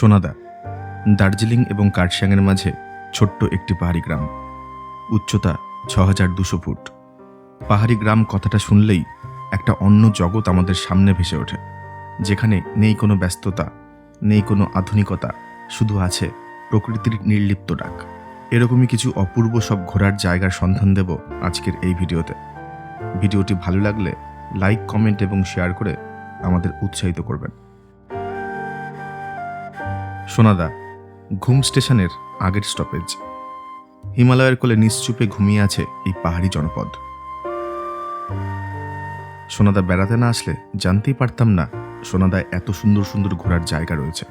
সোনাদা, দার্জিলিং এবং কার্শিয়াংয়ের মাঝে ছোট্ট একটি পাহাড়ি গ্রাম। উচ্চতা ছ হাজার দুশো ফুট। পাহাড়ি গ্রাম কথাটা শুনলেই একটা অন্য জগৎ আমাদের সামনে ভেসে ওঠে, যেখানে নেই কোনো ব্যস্ততা, নেই কোনো আধুনিকতা, শুধু আছে প্রকৃতির নির্লিপ্ত ডাক। এরকমই কিছু অপূর্ব সব ঘোরার জায়গার সন্ধান দেব আজকের এই ভিডিওতে। ভিডিওটি ভালো লাগলে লাইক, কমেন্ট এবং শেয়ার করে আমাদের উৎসাহিত করবেন। সোনাদা, ঘুম স্টেশনের আগের স্টপেজ হিমালয়ের কোলে নিশ্চুপে ঘুমিয়ে আছে এই পাহাড়ি জনপদ। সোনাদা বেড়াতে না আসলে জানতেই পারতাম না সোনাদায় এত সুন্দর সুন্দর ঘোরার জায়গা রয়েছে।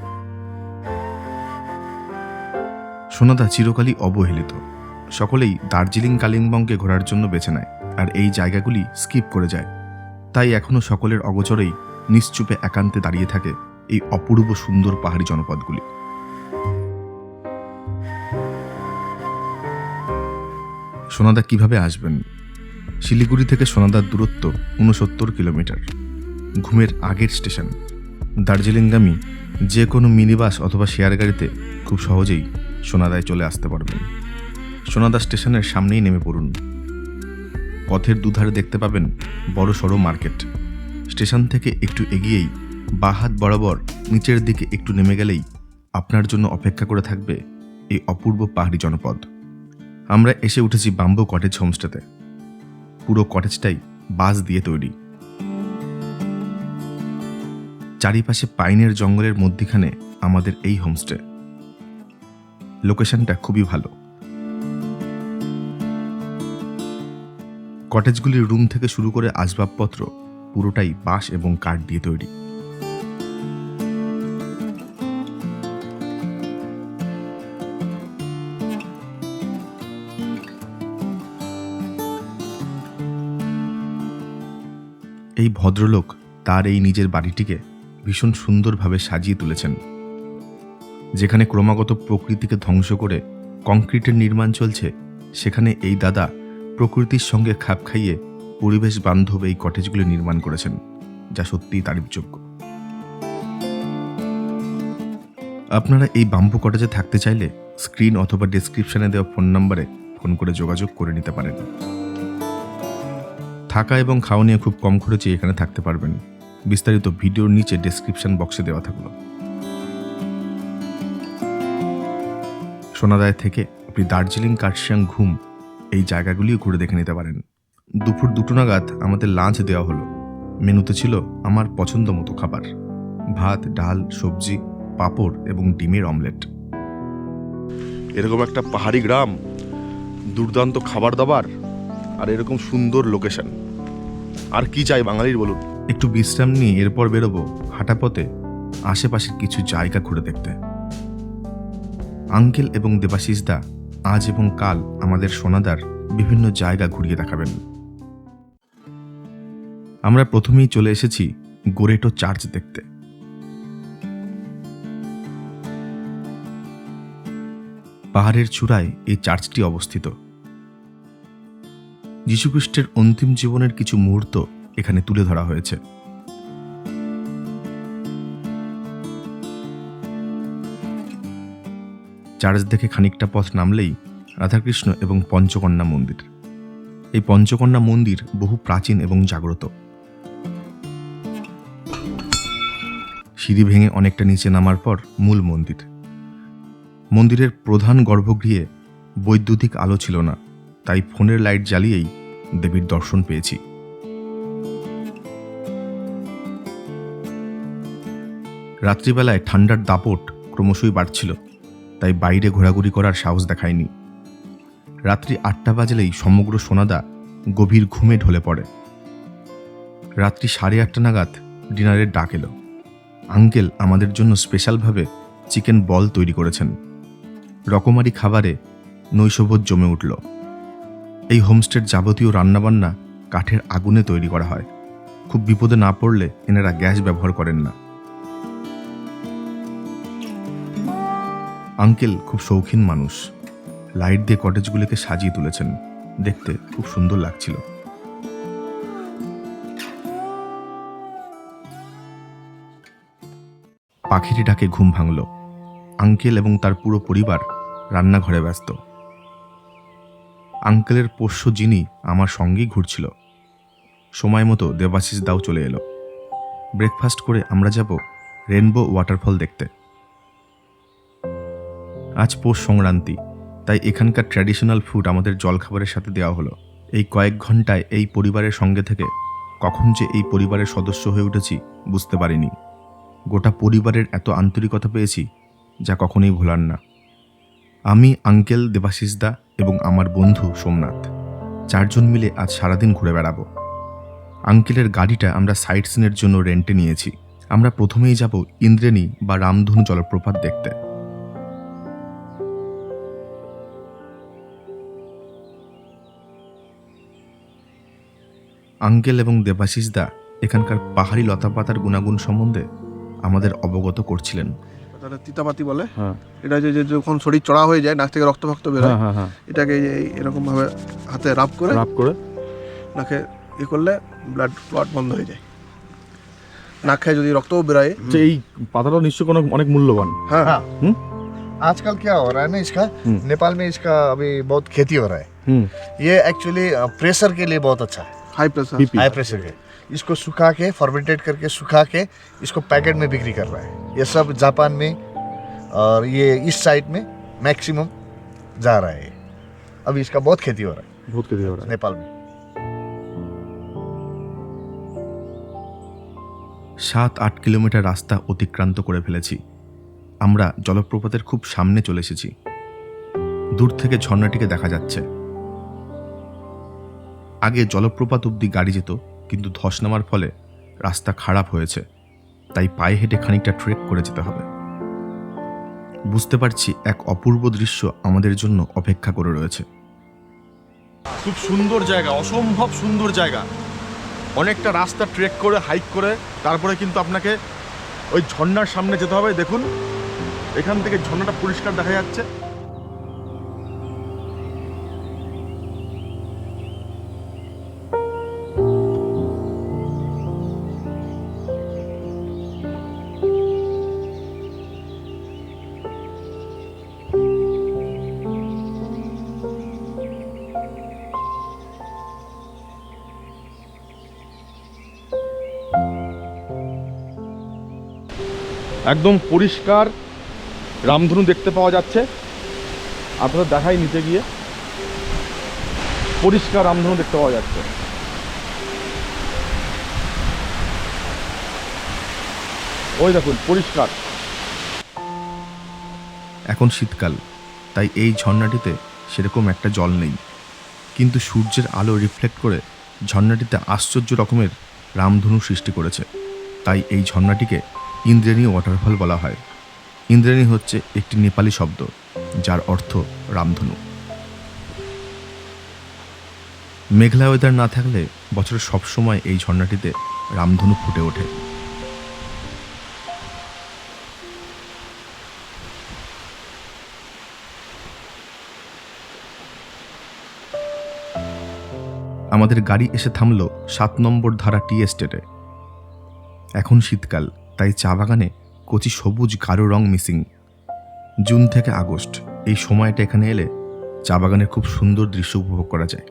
সোনাদা চিরকালই অবহেলিত। সকলেই দার্জিলিং কালিম্পংকে ঘোরার জন্য বেছে নেয় আর এই জায়গাগুলি স্কিপ করে যায়। তাই এখনও সকলের অগোচরেই নিশ্চুপে একান্তে দাঁড়িয়ে থাকে এই অপূর্ব সুন্দর পাহাড়ি জনপদগুলি। সোনাদা কীভাবে আসবেন? শিলিগুড়ি থেকে সোনাদার দূরত্ব উনসত্তর কিলোমিটার। ঘুমের আগের স্টেশন। দার্জিলিংগামী যে কোনো মিনিবাস অথবা শেয়ার গাড়িতে খুব সহজেই সোনাদায় চলে আসতে পারবেন। সোনাদা স্টেশনের সামনেই নেমে পড়ুন। পথের দুধারে দেখতে পাবেন বড় সড়ো মার্কেট। স্টেশন থেকে একটু এগিয়েই বাহাত বরাবর নিচের দিকে একটু নেমে গেলেই আপনার জন্য অপেক্ষা করে থাকবে এই অপূর্ব পাহাড়ি জনপদ। আমরা এসে উঠেছি বাম্বো কটেজ হোমস্টেতে। পুরো কটেজটাই বাঁশ দিয়ে তৈরি। চারিপাশে পাইনের জঙ্গলের মধ্যিখানে আমাদের এই হোমস্টে। লোকেশনটা খুবই ভালো। কটেজগুলির রুম থেকে শুরু করে আসবাবপত্র পুরোটাই বাঁশ এবং কাঠ দিয়ে তৈরি। এই ভদ্রলোক তার এই নিজের বাড়িটিকে ভীষণ সুন্দরভাবে সাজিয়ে তুলেছেন, যেখানে ক্রমাগত প্রকৃতিকে ধ্বংস করে কংক্রিটের নির্মাণ চলছে, সেখানে এই দাদা প্রকৃতির সঙ্গে খাপ খাইয়ে পরিবেশ বান্ধব এই কটেজগুলি নির্মাণ করেছেন, যা সত্যিই তারিফযোগ্য। আপনারা এই বাম্বু কটেজে থাকতে চাইলে স্ক্রিন অথবা ডেসক্রিপশনে দেওয়া ফোন নম্বরে ফোন করে যোগাযোগ করে নিতে পারেন। থাকা এবং খাওয়া নিয়ে খুব কম খরচে এখানে থাকতে পারবেন। বিস্তারিত ভিডিওর নিচে ডেসক্রিপশন বক্সে দেওয়া থাকল। সোনাদায় থেকে আপনি দার্জিলিং, কার্শিয়াং, ঘুম এই জায়গাগুলিও ঘুরে দেখে নিতে পারেন। দুপুর দুটো নাগাদ আমাদের লাঞ্চ দেওয়া হলো। মেনুতে ছিল আমার পছন্দ মতো খাবার। ভাত, ডাল, সবজি, পাঁপড় এবং ডিমের অমলেট। এরকম একটা পাহাড়ি গ্রাম, দুর্দান্ত খাবার দাবার আর এরকম সুন্দর লোকেশন আর কি চাই বাঙালির বলুন? একটু বিশ্রাম নিয়ে এরপর বেরোবো হাঁটা পথে আশেপাশের কিছু জায়গা ঘুরে দেখতে। আঙ্কেল এবং দেবাশিস দা আজ এবং কাল আমাদের সোনাদার বিভিন্ন জায়গা ঘুরিয়ে দেখাবেন। আমরা প্রথমেই চলে এসেছি গোরেটো চার্চ দেখতে। পাহাড়ের চূড়ায় এই চার্চটি অবস্থিত। যীশুখ্রিস্টের অন্তিম জীবনের কিছু মুহূর্ত এখানে তুলে ধরা হয়েছে। চার্চ দেখে খানিকটা পথ নামলেই রাধাকৃষ্ণ এবং পঞ্চকন্যা মন্দির। এই পঞ্চকন্যা মন্দির বহু প্রাচীন এবং জাগ্রত। সিঁড়ি ভেঙে অনেকটা নিচে নামার পর মূল মন্দির। মন্দিরের প্রধান গর্ভগৃহে বৈদ্যুতিক আলো ছিল না, তাই ফোনের লাইট জ্বালিয়েই দেবীর দর্শন পেয়েছি। রাত্রিবেলায় ঠান্ডার দাপট ক্রমশই বাড়ছিল, তাই বাইরে ঘোরাঘুরি করার সাহস দেখায়নি। রাত্রি আটটা বাজলেই সমগ্র সোনাদা গভীর ঘুমে ঢলে পড়ে। রাত্রি সাড়ে আটটা নাগাদ ডিনারের ডাক এলো। আঙ্কেল আমাদের জন্য স্পেশালভাবে চিকেন বল তৈরি করেছেন। রকমারি খাবারে নৈশভোজ জমে উঠল। এই হোমস্টের যাবতীয় রান্নাবান্না কাঠের আগুনে তৈরি করা হয়। খুব বিপদে না পড়লে এনারা গ্যাস ব্যবহার করেন না। আঙ্কেল খুব শৌখিন মানুষ। লাইট দিয়ে কটেজগুলিকে সাজিয়ে তুলেছেন। দেখতে খুব সুন্দর লাগছিল। পাখিটি ডাকে ঘুম ভাঙল। আঙ্কেল এবং তার পুরো পরিবার রান্নাঘরে ব্যস্ত। আঙ্কেলের পোষ্য যিনি আমার সঙ্গেই ঘুরছিল। সময় মতো দেবাশিস দাও চলে এলো। ব্রেকফাস্ট করে আমরা যাব রেনবো ওয়াটারফল দেখতে। আজ পৌষ সংক্রান্তি, তাই এখানকার ট্র্যাডিশনাল ফুড আমাদের জলখাবারের সাথে দেওয়া হলো। এই কয়েক ঘন্টায় এই পরিবারের সঙ্গে থেকে কখন যে এই পরিবারের সদস্য হয়ে উঠেছি বুঝতে পারিনি। গোটা পরিবারের এত আন্তরিকতা পেয়েছি যা কখনোই ভোলার না। আমি আঙ্কেল দেবাশিস দা এবং আমার বন্ধু সোমনাথ। চারজন মিলে আজ সারাদিন ঘুরে বেড়াবো। আঙ্কেলের গাড়িটা আমরা সাইট সিনের জন্য রেন্টে নিয়েছি। আমরা প্রথমেই যাব ইন্দ্রেণী বা রামধনু জলপ্রপাত দেখতে। আঙ্কেল এবং দেবাশিস দা এখানকার পাহাড়ি লতাপাতার গুণাগুণ সম্বন্ধে আমাদের অবগত করছিলেন। তাহলে তিতাপাতি বলে হ্যাঁ এটা যে যে যখন শরীর চড়া হয়ে যায় নাক থেকে রক্ত ফক্ত বেরোয় হ্যাঁ হ্যাঁ হ্যাঁ এটাকে এই যে এরকম ভাবে হাতে রাব করে রাপ করে নাকে ই করলে ব্লাড ক্লট বন্ধ হয়ে যায় নাক খায় যদি রক্তও বেরোয় যে এই পাতাটা নিশ্চয়ই কোনো অনেক মূল্যবান হ্যাঁ हाँ हम्म? आजकल क्या हो रहा है ना इसका हम्म। नेपाल में इसका अभी बहुत खेती हो रहा है হুম ये एक्चुअली प्रेशर के लिए बहुत अच्छा है high pressure BP high pressure के इसको सुखा के फॉर्मेटेड करके सुखा के इसको पैकेट में बिक्री कर रहा है ये सब जापान में और ये इस साइड में मैक्सिमम जा रहा है ये। अभी इसका बहुत खेती हो रहा বহুত কেজি ওরা है नेपाल में সাত আট কিলোমিটার রাস্তা অতিক্রান্ত করে ফেলেছি আমরা জলপ্রপাতের খুব সামনে চলে এসেছি দূর থেকে ঝর্ণাটিকে দেখা যাচ্ছে আগে জলপ্রপাত অবধি গাড়ি যেত কিন্তু ধস নামার ফলে রাস্তা খারাপ হয়েছে, তাই পায়ে হেঁটে খানিকটা ট্রেক করে যেতে হবে। বুঝতে পারছি এক অপূর্ব দৃশ্য আমাদের জন্য অপেক্ষা করে রয়েছে। খুব সুন্দর জায়গা, অসম্ভব সুন্দর জায়গা। অনেকটা রাস্তা ট্রেক করে হাইক করে, তারপরে কিন্তু আপনাকে ওই ঝর্ণার সামনে যেতে হবে। দেখুন, এখান থেকে ঝর্ণাটা পরিষ্কার দেখা যাচ্ছে। একদম পরিষ্কার রামধনু দেখতে পাওয়া যাচ্ছে। আপনাদের দেখাই নিচে গিয়ে। পরিষ্কার রামধনু দেখতে পাওয়া যাচ্ছে। ওই দেখুন, পরিষ্কার। এখন শীতকাল, তাই এই ঝর্ণাটিতে সেরকম একটা জল নেই। কিন্তু সূর্যের আলো রিফ্লেক্ট করে ঝর্ণাটিতে আশ্চর্য রকমের রামধনু সৃষ্টি করেছে। তাই এই ঝর্ণাটিকে ইন্দ্রেণী ওয়াটারফল বলা হয়। ইন্দ্রেণী হচ্ছে একটি নেপালি শব্দ, যার অর্থ রামধনু। মেঘলা ওয়েদার না থাকলে বছরের সব সময় এই ঝর্ণাটিতে রামধনু ফুটে ওঠে। আমাদের গাড়ি এসে থামলো সাত নম্বর ধারা টি এস্টেটে এখন শীতকাল। তাই চা বাগানে কচি সবুজ গাঢ় রং মিসিং। জুন থেকে আগস্ট, এই সময়টা এখানে এলে চা বাগানের খুব সুন্দর দৃশ্য উপভোগ করা যায়।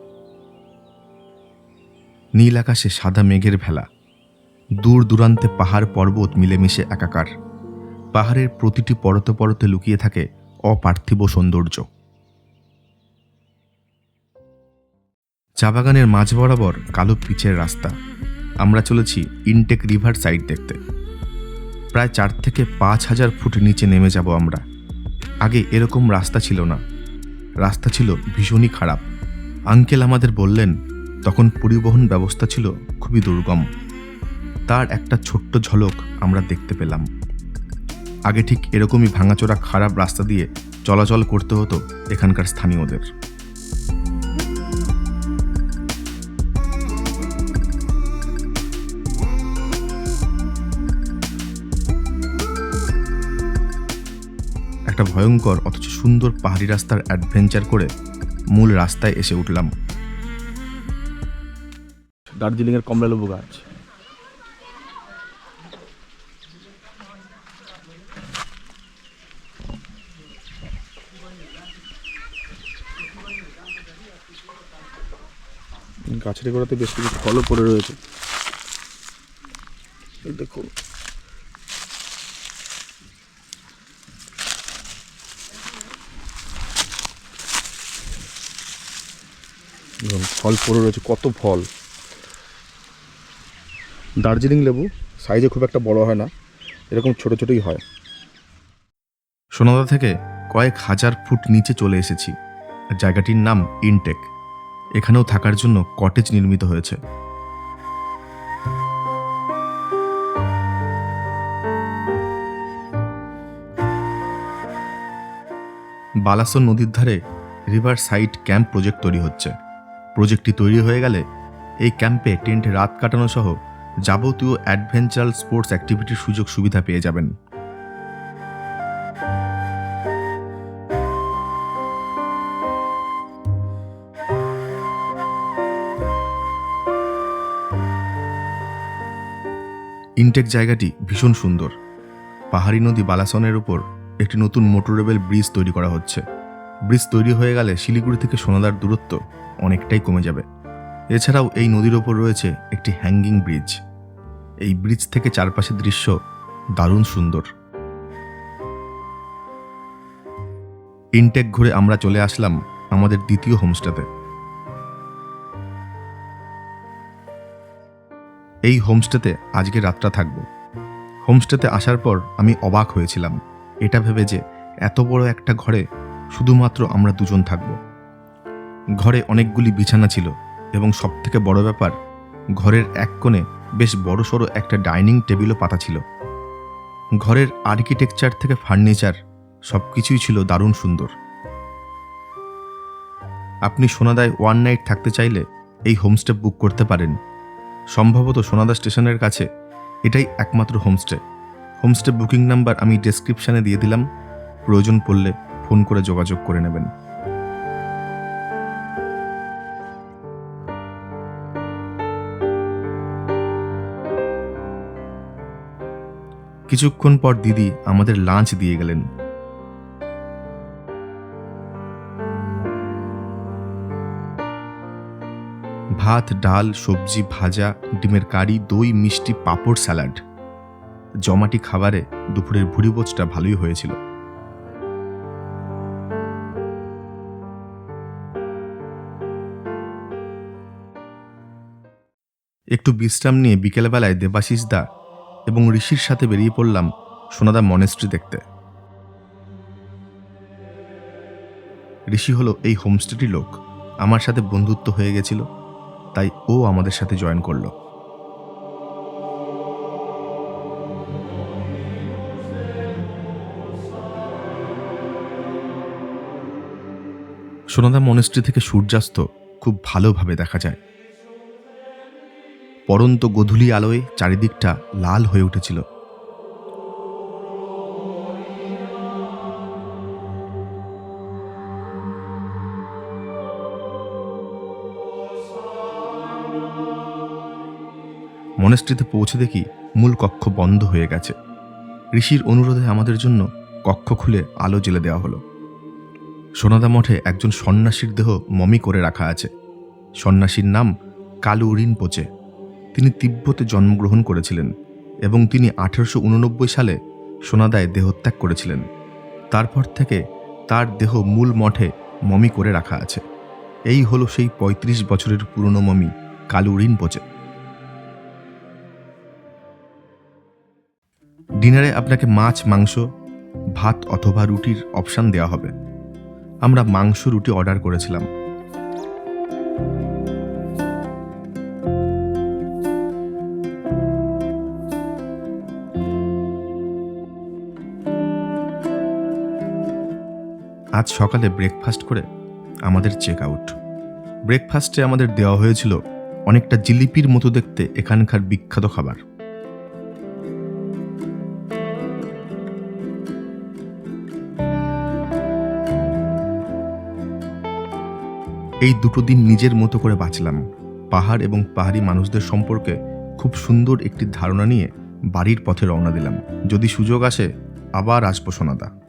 নীল আকাশে সাদা মেঘের ভেলা, দূর দূরান্তে পাহাড় পর্বত মিলেমিশে একাকার। পাহাড়ের প্রতিটি পরতে পরতে লুকিয়ে থাকে অপার্থিব সৌন্দর্য। চা বাগানের মাঝ বরাবর কালো পিচের রাস্তা। আমরা চলেছি ইনটেক রিভার সাইড দেখতে। প্রায় চার থেকে পাঁচ হাজার ফুট নিচে নেমে যাব আমরা। আগে এরকম রাস্তা ছিল না। রাস্তা ছিল ভীষণই খারাপ। আঙ্কেল আমাদের বললেন, তখন পরিবহন ব্যবস্থা ছিল খুবই দুর্গম। তার একটা ছোট্ট ঝলক আমরা দেখতে পেলাম। আগে ঠিক এরকমই ভাঙাচোরা খারাপ রাস্তা দিয়ে চলাচল করতে হতো এখানকার স্থানীয়দের। ভয়ঙ্কর, অথচ সুন্দর পাহাড়ি রাস্তার অ্যাডভেঞ্চার করে মূল রাস্তায় এসে উঠলাম। দার্জিলিংয়ের কমলালেবু গাছ। গাছের গোড়াতে বেশ কিছু ফলও পড়ে রয়েছে। দেখো দেখুন, ফল পড়ে রয়েছে কত ফল। দার্জিলিং লেবু সাইজে খুব একটা বড় হয় না এরকম ছোট ছোটই হয়। সোনাদা থেকে কয়েক হাজার ফুট নিচে চলে এসেছি। জায়গাটির নাম ইনটেক এখানেও থাকার জন্য কটেজ নির্মিত হয়েছে। বালাসন নদীর ধারে রিভার সাইড ক্যাম্প প্রজেক্ট তৈরি হচ্ছে। প্রজেক্টটি তৈরি হয়ে গেলে এই ক্যাম্পে টেন্টে রাত কাটানো সহ যাবতীয় অ্যাডভেঞ্চার স্পোর্টস অ্যাক্টিভিটির সুযোগ সুবিধা পেয়ে যাবেন। ইনটেক জায়গাটি ভীষণ সুন্দর। পাহাড়ি নদী বালাসনের উপর একটি নতুন মোটরেবল ব্রিজ তৈরি করা হচ্ছে। ব্রিজ তৈরি হয়ে গেলে শিলিগুড়ি থেকে সোনাদার দূরত্ব অনেকটাই কমে যাবে। এছাড়াও এই নদীর ওপর রয়েছে একটি হ্যাঙ্গিং ব্রিজ এই ব্রিজ থেকে চারপাশের দৃশ্য দারুণ সুন্দর। ইনটেক ঘুরে আমরা চলে আসলাম আমাদের দ্বিতীয় হোমস্টেতে। এই হোমস্টেতে আজকে রাতটা থাকব। হোমস্টেতে আসার পর আমি অবাক হয়েছিলাম। এটা ভেবে যে এত বড় একটা ঘরে শুধুমাত্র আমরা দুজন থাকব। ঘরে অনেকগুলি বিছানা ছিল এবং সবথেকে বড় ব্যাপার, ঘরের এক কোণে বেশ বড়সড় একটা ডাইনিং টেবিলও পাতা ছিল। ঘরের আর্কিটেকচার থেকে ফার্নিচার সব কিছুই ছিল দারুণ সুন্দর। আপনি সোনাদায় ওয়ান নাইট থাকতে চাইলে এই হোমস্টে বুক করতে পারেন। সম্ভবত সোনাদা স্টেশনের কাছে এটাই একমাত্র হোমস্টে। হোমস্টে বুকিং নাম্বার আমি ডেসক্রিপশানে দিয়ে দিলাম। প্রয়োজন পড়লে ফোন করে যোগাযোগ করে নেবেন। কিছুক্ষণ পর দিদি আমাদের লাঞ্চ দিয়ে গেলেন। ভাত, ডাল, সবজি, ভাজা, ডিমের কারি, দই, মিষ্টি, পাঁপড়, স্যালাড। জমাটি খাবারে দুপুরের ভুরিভোজটা ভালোই হয়েছিল। একটু বিশ্রাম নিয়ে বিকেলবেলায় দেবাশিস দা এবং ঋষির সাথে বেরিয়ে পড়লাম সোনাদা মনেস্ট্রি দেখতে। ঋষি হলো এই হোমস্টেটি লোক। আমার সাথে বন্ধুত্ব হয়ে গেছিল, তাই ও আমাদের সাথে জয়েন করল। সোনাদা মনেস্ট্রি থেকে সূর্যাস্ত খুব ভালোভাবে দেখা যায়। পরন্ত গধূলি আলোয় চারিদিকটা লাল হয়ে উঠেছিল। মনেস্ট্রিতে পৌঁছে দেখি মূল কক্ষ বন্ধ হয়ে গেছে। ঋষির অনুরোধে আমাদের জন্য কক্ষ খুলে আলো জ্বেলে দেওয়া হলো। সোনাদা মঠে একজন সন্ন্যাসীর দেহ মমি করে রাখা আছে। সন্ন্যাসীর নাম কালু রিনপোচে তিনি তিব্বতে জন্মগ্রহণ করেছিলেন এবং তিনি আঠারোশো সালে সোনাদায় দেহত্যাগ করেছিলেন। তারপর থেকে তার দেহ মূল মঠে মমি করে রাখা আছে। এই হলো সেই ৩৫ বছরের পুরনো মমি, কালু রিনপোচে ডিনারে আপনাকে মাছ, মাংস, ভাত অথবা রুটির অপশান দেওয়া হবে। আমরা মাংস, রুটি অর্ডার করেছিলাম। আজ সকালে ব্রেকফাস্ট করে আমাদের চেক আউট ব্রেকফাস্টে আমাদের দেওয়া হয়েছিল অনেকটা জিলিপির মতো দেখতে এখানকার বিখ্যাত খাবার। এই দুটো দিন নিজের মতো করে বাঁচলাম। পাহাড় এবং পাহাড়ি মানুষদের সম্পর্কে খুব সুন্দর একটি ধারণা নিয়ে বাড়ির পথে রওনা দিলাম। যদি সুযোগ আসে, আবার আসব সোনাদা।